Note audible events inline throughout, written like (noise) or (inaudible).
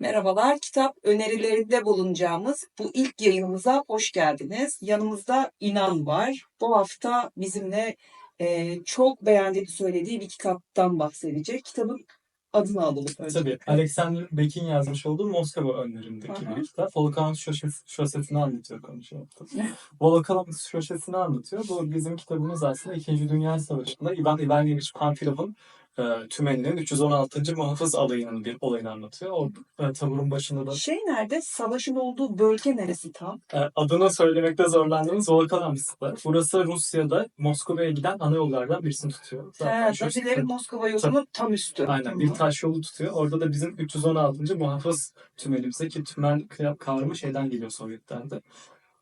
Merhabalar, kitap önerilerinde bulunacağımız bu ilk yayınımıza hoş geldiniz. Yanımızda İnan var. Bu hafta bizimle eee, çok beğendiğini söylediği bir kitaptan bahsedecek. Kitabın adını alalım önce. Tabii. Alexander Beck'in yazmış olduğu Moskova önlerindeki Aha. bir kitap. Volkanov şoşesi- şosesini anlatıyor konuşuyor. (laughs) Volkanov şosesini anlatıyor. Bu bizim kitabımız aslında İkinci Dünya Savaşı'nda Ivan Ivanovich Panfilov'un e, tümeninin 316. Muhafız alayının bir olayını anlatıyor. O e, taburun başında da Şey nerede? Savaşın olduğu bölge neresi tam? e, adını söylemekte zorlandığımız Volkanovsk'ta. Burası Rusya'da Moskova'ya giden ana yollardan birisini tutuyor. He, şu- Nazilerin Moskova yolunun tam üstü. Aynen bir taş yolu tutuyor. Orada da bizim 316. muhafız tümenimize ki tümen kavramı şeyden geliyor Sovyetler'de.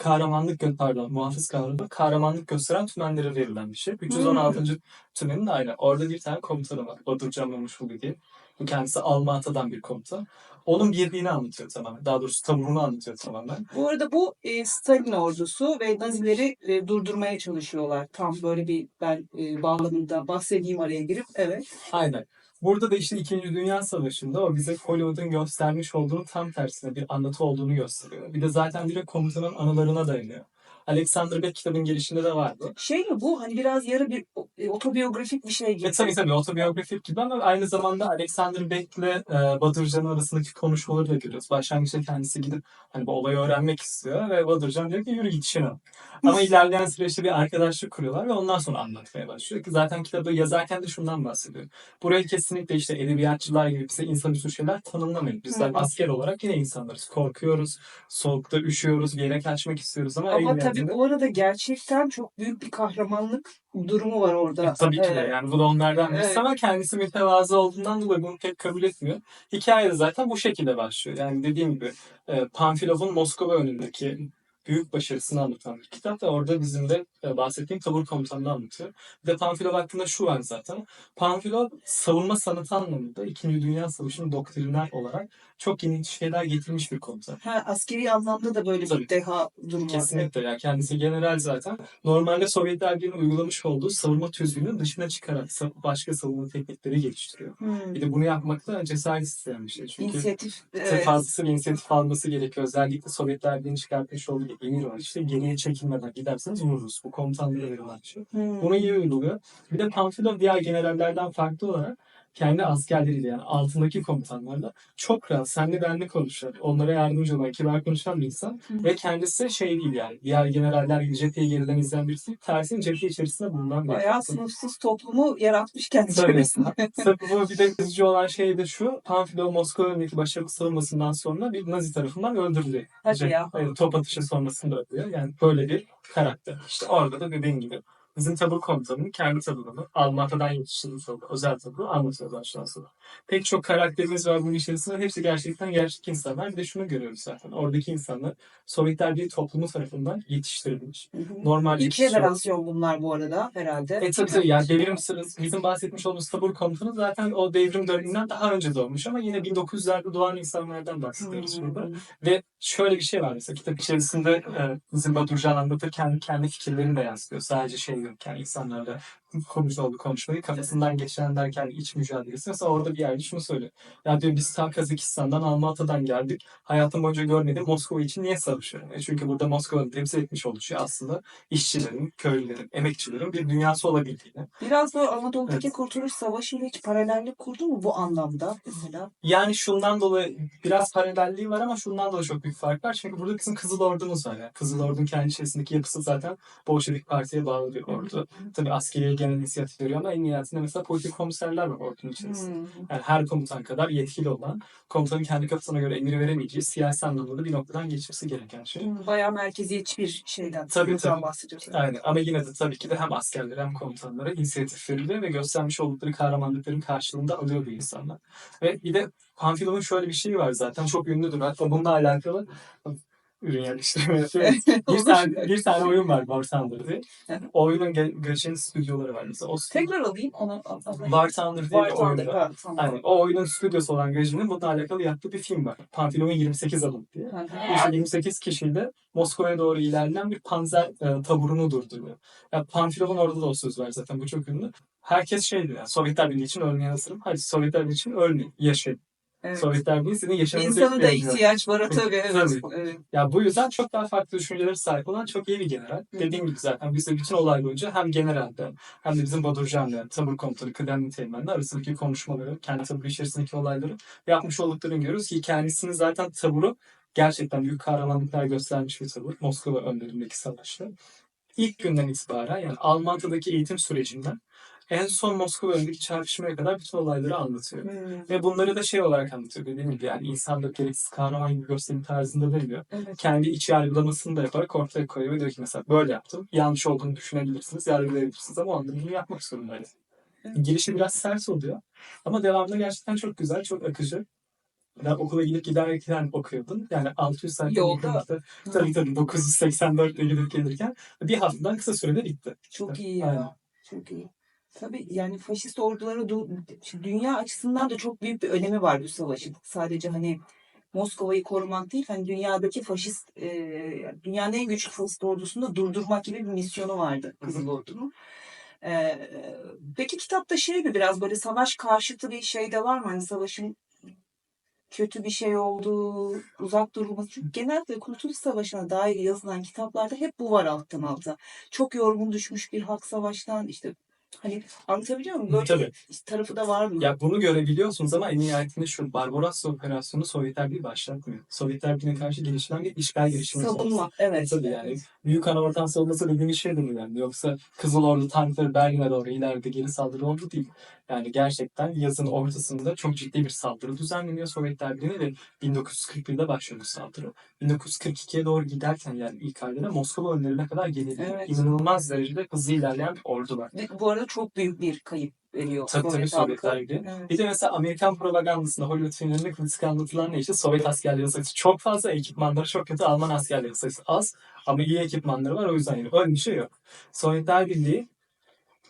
Kahramanlık gö pardon muhafız kavramı kahramanlık gösteren tümenlere verilen bir şey. 316. tümenin de aynı. Orada bir tane komutanı var. Badur Camemushulu diye. Bu kendisi Almatı'dan bir komutan. Onun birliğini anlatıyor tamamen. Daha doğrusu taburunu anlatıyor tamamen. Bu arada bu e, Stalin ordusu ve Nazileri e, durdurmaya çalışıyorlar. Tam böyle bir ben e, bağlamında bahsedeyim araya girip. Evet. Aynen. Burada da işte İkinci Dünya Savaşı'nda o bize Hollywood'un göstermiş olduğunu tam tersine bir anlatı olduğunu gösteriyor. Bir de zaten direkt komutanın anılarına dayanıyor. Alexander Beck kitabın girişinde de vardı. Şey mi bu? Hani biraz yarı bir e, otobiyografik bir şey gibi. Ve tabii tabii otobiyografik gibi ama aynı zamanda Alexander Beck'le e, Badırcan arasındaki konuşmaları da görüyoruz. Başlangıçta kendisi gidip hani bu olayı öğrenmek istiyor ve Badırcan diyor ki yürü git bak." Ama ilerleyen süreçte bir arkadaşlık kuruyorlar ve ondan sonra anlatmaya başlıyor ki zaten kitabı yazarken de şundan bahsediyor. Burayı kesinlikle işte edebiyatçılar gibi bize insanüstü şeyler tanımlamayın. Bizler asker olarak yine insanlarız. Korkuyoruz, soğukta üşüyoruz, bir yere kaçmak istiyoruz ama, Ama tabii nihayetinde- bu arada gerçekten çok büyük bir kahramanlık durumu var orada. E, Tabii ki de yani bu da onlardan birisi Evet. ama kendisi mütevazı olduğundan dolayı bunu pek kabul etmiyor. Hikaye de zaten bu şekilde başlıyor. Yani dediğim gibi e, Panfilov'un Moskova önündeki büyük başarısını anlatan bir kitap da orada bizim de e, bahsettiğim tabur komutanını anlatıyor. Bir de Panfilov hakkında şu var zaten. Panfilov savunma sanatı anlamında İkinci Dünya Savaşı'nın doktriner olarak çok yeni şeyler getirmiş bir komutan. Ha, askeri anlamda da böyle Tabii. bir deha durumu. Kesinlikle ya kendisi general zaten. Normalde Sovyetler Birliği'nin uygulamış olduğu savunma tüzüğünün dışına çıkarak başka savunma teknikleri geliştiriyor. Hmm. Bir de bunu yapmakta cesaret isteyen bir şey. Çünkü İnisiyatif. Evet. fazlası bir inisiyatif alması gerekiyor. Özellikle Sovyetler Birliği'nin çıkartmış olduğu bir emir var. İşte geriye çekilmeden giderseniz vururuz. Bu komutanlara verilen bir şey. Hmm. Bunu iyi uyguluyor. Bir de Pamfilov diğer generallerden farklı olarak kendi askerleriyle yani altındaki komutanlarla çok rahat senle benle konuşan, onlara yardımcı olan, kibar konuşan bir insan. Hı. Ve kendisi şey değil yani diğer generaller gibi cepheyi geriden izleyen birisi değil. Tersine cephe içerisinde bulunan bir Bayağı sınıfsız toplumu yaratmış kendi çevresinde. (laughs) Tabii bu bir de üzücü olan şey de şu. Pamfilo Moskova'daki başarılı savunmasından sonra bir Nazi tarafından öldürülüyor. Hadi ya. top atışı sonrasında öldürüyor. Yani böyle bir karakter. İşte orada da dediğin gibi bizim tabur komutanının kendi taburunu Almatya'dan yetiştirilmiş olduğu özel taburu anlatıyor baştan sona. Pek çok karakterimiz var bunun içerisinde. Hepsi gerçekten gerçek insanlar. Bir de şunu görüyoruz zaten. Oradaki insanlar Sovyetler Birliği toplumu tarafından yetiştirilmiş. Hı hı. Normal İlk jenerasyon bunlar bu arada herhalde. e tabii tabii yani devrim sırası bizim bahsetmiş olduğumuz tabur komutanı zaten o devrim döneminden daha önce doğmuş ama yine 1900'lerde doğan insanlardan bahsediyoruz Hmm. burada. Ve şöyle bir şey var mesela kitap içerisinde e, bizim Badurcan anlatırken kendi fikirlerini de yansıtıyor. Sadece şey yani insanlarla konuş olduğu konuşmayı kafasından geçiren derken iç mücadelesi. Mesela orada bir yerde şunu söylüyor. Ya diyor biz ta Kazakistan'dan Almatı'dan geldik. Hayatım boyunca görmedim Moskova için niye savaşıyorum? E çünkü burada Moskova'nın temsil etmiş olduğu şey aslında işçilerin, köylülerin, emekçilerin bir dünyası olabildiğini. Biraz da Anadolu'daki Evet. Kurtuluş Savaşı ile hiç paralellik kurdu mu bu anlamda mesela? Yani şundan dolayı biraz paralelliği var ama şundan dolayı çok büyük fark var. Çünkü burada bizim Kızıl Ordumuz var. Yani. Kızıl Ordu'nun kendi içerisindeki yapısı zaten Bolşevik Parti'ye bağlı bir ordu. Tabii askeriye genel inisiyatif veriyor ama en nihayetinde mesela politik komiserler var ordunun içerisinde. Hmm. Yani her komutan kadar yetkili olan, komutanın kendi kafasına göre emir veremeyeceği, siyasi anlamda da bir noktadan geçmesi gereken şey. Hmm, Bayağı merkeziyetçi bir şeyden. Tabii, tabii. bahsediyorsun. Aynen ama yine de tabii ki de hem askerlere hem komutanlara inisiyatif veriliyor ve göstermiş oldukları kahramanlıkların karşılığında alıyor bu insanlar. Ve bir de Pamfilov'un şöyle bir şeyi var zaten çok ünlüdür. Hatta bununla alakalı ürün yerleştirme (laughs) yapıyor. bir, tane, bir tane oyun var Bartender diye. O oyunun ge- geçen stüdyoları var mesela. O stüdyo- Tekrar alayım onu. Bartender diye bir oyun var. ha, tamam. Aynen. O oyunun stüdyosu olan Gajin'in bununla alakalı yaptığı bir film var. Panfilov'un 28 adım diye. İşte 28 kişiyle Moskova'ya doğru ilerleyen bir panzer e, taburunu durduruyor. Ya Panfilov'un orada da o söz var zaten bu çok ünlü. Herkes şey diyor yani Sovyetler Birliği için ölmeye hazırım. Hadi Sovyetler Birliği için ölmeyin, yaşayın. Evet. Sovyetler Birliği sizin yaşamınızı İnsanın da ihtiyaç var tabii. Evet. Evet. Ya bu yüzden çok daha farklı düşüncelere sahip olan çok iyi bir general. Dediğim gibi zaten biz de bütün olay boyunca hem generalde hem de bizim Badurcan'la tabur komutanı, kıdemli teğmenle arasındaki konuşmaları, kendi taburu içerisindeki olayları yapmış olduklarını görüyoruz ki kendisini zaten taburu gerçekten büyük kahramanlıklar göstermiş bir tabur. Moskova önlerindeki savaşta. İlk günden itibaren yani Almanya'daki eğitim sürecinden en son Moskova önündeki çarpışmaya kadar bütün olayları anlatıyor. Hmm, Ve bunları da şey olarak anlatıyor dediğim gibi yani insanda gereksiz kahraman gibi gösterim tarzında demiyor. evet. Kendi iç yargılamasını da yaparak ortaya koyuyor ve diyor ki mesela böyle yaptım. Yanlış olduğunu düşünebilirsiniz, yargılayabilirsiniz ama o anda bunu yapmak zorundaydı. Girişi biraz sert oluyor ama devamında gerçekten çok güzel, çok akıcı. Ben okula gidip giderken okuyordum. Yani 600 sayfa Yolda. yolda. Tabii tabii 984 ile gidip gelirken bir haftadan kısa sürede bitti. Çok iyi ya. Aynen. Çok iyi. Tabii yani faşist ordulara dünya açısından da çok büyük bir önemi var bu savaşın. Sadece hani Moskova'yı korumak değil, hani dünyadaki faşist, e, dünyanın en güçlü faşist ordusunu da durdurmak gibi bir misyonu vardı Kızıl Ordu'nun. E, peki kitapta şey mi biraz böyle savaş karşıtı bir şey de var mı? Hani savaşın kötü bir şey olduğu, uzak durulması. Çünkü genellikle Kurtuluş Savaşı'na dair yazılan kitaplarda hep bu var alttan alta. Çok yorgun düşmüş bir halk savaştan işte hani anlatabiliyor muyum? Böyle Tabii. tarafı da var mı? Ya bunu görebiliyorsunuz ama en nihayetinde şu Barbarossa operasyonu Sovyetler Birliği başlatmıyor. Sovyetler Birliği'ne karşı gelişilen bir işgal girişimi. Savunma. Evet. Tabii yani Büyük Anavatan savunması dediğimiz şey de bu yani. Yoksa Kızıl Ordu tankları Berlin'e doğru ileride geri saldırı oldu değil. Yani gerçekten yazın ortasında çok ciddi bir saldırı düzenleniyor Sovyetler Birliği'ne ve 1941'de başlıyor bu saldırı. 1942'ye doğru giderken yani ilk aylarda Moskova önlerine kadar geliyor. Evet. İnanılmaz derecede hızlı ilerleyen bir ordu var. Ve Bu arada çok büyük bir kayıp veriyor. Tabii tabii Sovyet. Sovyetler Birliği. Evet. Bir de mesela Amerikan propagandasında Hollywood filmlerinde klasik anlatılan ne işte Sovyet askerleri sayısı çok fazla, ekipmanları çok kötü, Alman askerleri sayısı az ama iyi ekipmanları var o yüzden yani öyle bir şey yok. Sovyetler Birliği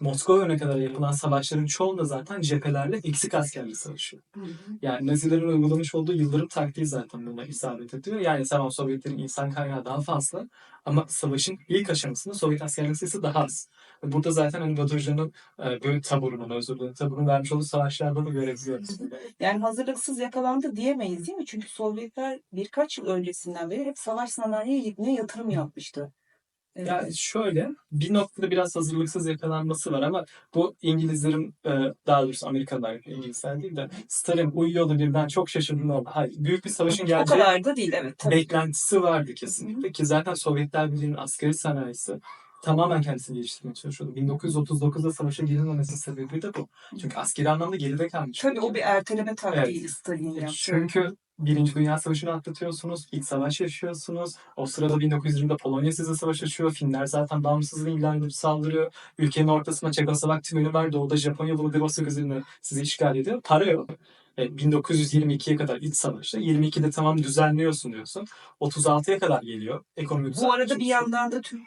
Moskova öne kadar yapılan savaşların çoğunda zaten cephelerle eksik askerle savaşıyor. Hı hı. Yani Nazilerin uygulamış olduğu yıldırım taktiği zaten buna isabet ediyor. Yani tamam Sovyetlerin insan kaynağı daha fazla ama savaşın ilk aşamasında Sovyet askerinin sayısı daha az. Burada zaten hani Baturcan'ın e, böyle taburunun, özür dilerim, taburun vermiş olduğu savaşlarda da görebiliyoruz. Yani hazırlıksız yakalandı diyemeyiz değil mi? Çünkü Sovyetler birkaç yıl öncesinden beri hep savaş sanayine yatırım yapmıştı. Evet. Yani şöyle bir noktada biraz hazırlıksız yakalanması var ama bu İngilizlerin e, daha doğrusu Amerikalılar İngilizler değil de Stalin uyuyordu birden çok şaşırdım oldu. Hayır, büyük bir savaşın o geleceği kadar da değil evet. Tabii. beklentisi vardı kesinlikle ki zaten Sovyetler Birliği'nin askeri sanayisi tamamen kendisini geliştirmeye çalışıyordu. 1939'da savaşa girilmemesinin sebebi de bu. Çünkü askeri anlamda geride kalmış. Tabii o bir erteleme taktiğiydi Stalin'in yaptığı. Çünkü Birinci Dünya Savaşı'nı atlatıyorsunuz, iç savaş yaşıyorsunuz. O sırada 1920'de Polonya size savaş açıyor. Finler zaten bağımsızlığı ilan edip saldırıyor. Ülkenin ortasında Çekoslovak tümünü var. Doğuda Japonya Vladivostok üzerine sizi işgal ediyor. Para yok. E, 1922'ye kadar iç savaşta. 22'de tamam düzenliyorsun diyorsun. 36'ya kadar geliyor. Ekonomi Bu arada bir yandan da Tür-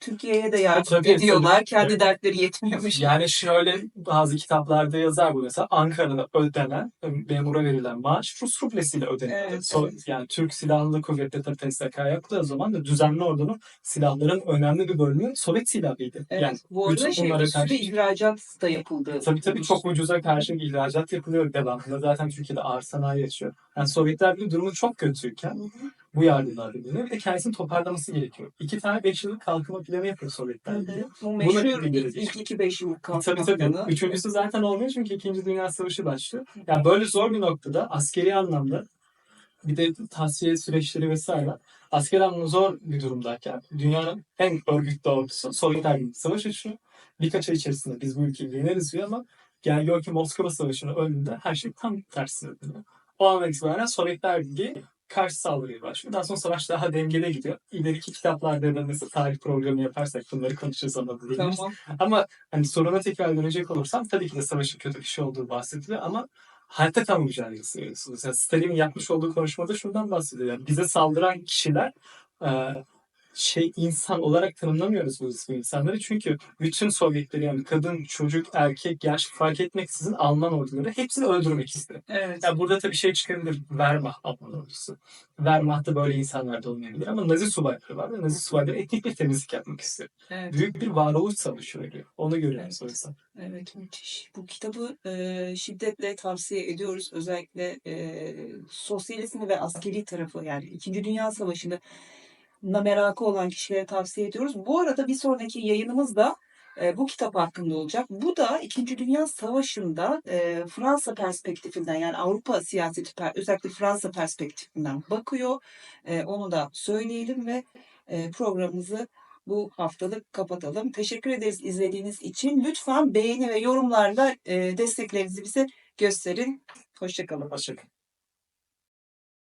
Türkiye'ye de yardım Tabii, ediyorlar. tabii. Kendi Evet. dertleri yetmiyormuş. Yani şöyle bazı kitaplarda yazar bu mesela Ankara'da ödenen, memura verilen maaş Rus rublesiyle ödeniyor. Evet, So- evet. Yani Türk Silahlı Kuvvetleri TSK yaptığı zaman da düzenli ordunun silahların önemli bir bölümü Sovyet silahıydı. Evet. Yani Bu arada şey, bunlara karşı- ihracat da yapıldı. tabii tabii çok ucuza karşı ihracat yapılıyor devamında. Zaten Türkiye'de ağır sanayi yaşıyor. Yani Sovyetler Birliği durumu çok kötüyken Hı hı. Bu yardımlar veriliyor. Bir de kendisini toparlaması gerekiyor. İki tane beş yıllık kalkınma planı yapıyor Sovyetler Birliği. Bu meşhur bildirecek. ilk iki beş yıllık kalkınma Tabii tabii. planı. Üçüncüsü zaten olmuyor çünkü İkinci Dünya Savaşı başlıyor. Yani böyle zor bir noktada askeri anlamda bir de tasfiye süreçleri vesaire askeri anlamda zor bir durumdayken dünyanın en örgütlü ordusu Sovyetler Birliği savaş açıyor. Birkaç ay içerisinde biz bu ülkeyi yeneriz diyor ama gel gör ki Moskova Savaşı'nın önünde her şey tam tersine dönüyor. O andan itibaren Sovyetler Birliği karşı saldırıya başlıyor. Daha sonra savaş daha dengede gidiyor. İleriki kitaplarda da mesela tarih programı yaparsak bunları konuşuruz anlatırız. Tamam. Ama hani soruna tekrar dönecek olursam tabii ki de savaşın kötü bir şey olduğu bahsediliyor ama hayatta kalma mücadelesi veriyorsunuz. Mesela Stalin'in yapmış olduğu konuşmada şundan bahsediyor. Yani bize saldıran kişiler e, şey insan olarak tanımlamıyoruz bu, insanları. Çünkü bütün Sovyetleri yani kadın, çocuk, erkek, yaş fark etmeksizin Alman orduları hepsini öldürmek istedi. Evet. Ya burada tabii şey çıkabilir. Wehrmacht Alman ordusu. Wehrmacht'ta böyle insanlar da olmayabilir ama Nazi subayları var ve Nazi subayları etnik bir temizlik yapmak istiyor. Evet. Büyük bir varoluş savaşı veriyor. Onu görüyoruz o yüzden. Evet müthiş. Bu kitabı e, şiddetle tavsiye ediyoruz. Özellikle e, sosyalizmi ve askeri tarafı yani İkinci Dünya Savaşı'nda merakı olan kişilere tavsiye ediyoruz. Bu arada bir sonraki yayınımız da e, bu kitap hakkında olacak. Bu da İkinci Dünya Savaşı'nda e, Fransa perspektifinden yani Avrupa siyaseti özellikle Fransa perspektifinden bakıyor. E, onu da söyleyelim ve e, programımızı bu haftalık kapatalım. Teşekkür ederiz izlediğiniz için. Lütfen beğeni ve yorumlarla e, desteklerinizi bize gösterin. Hoşçakalın. Hoşçakalın.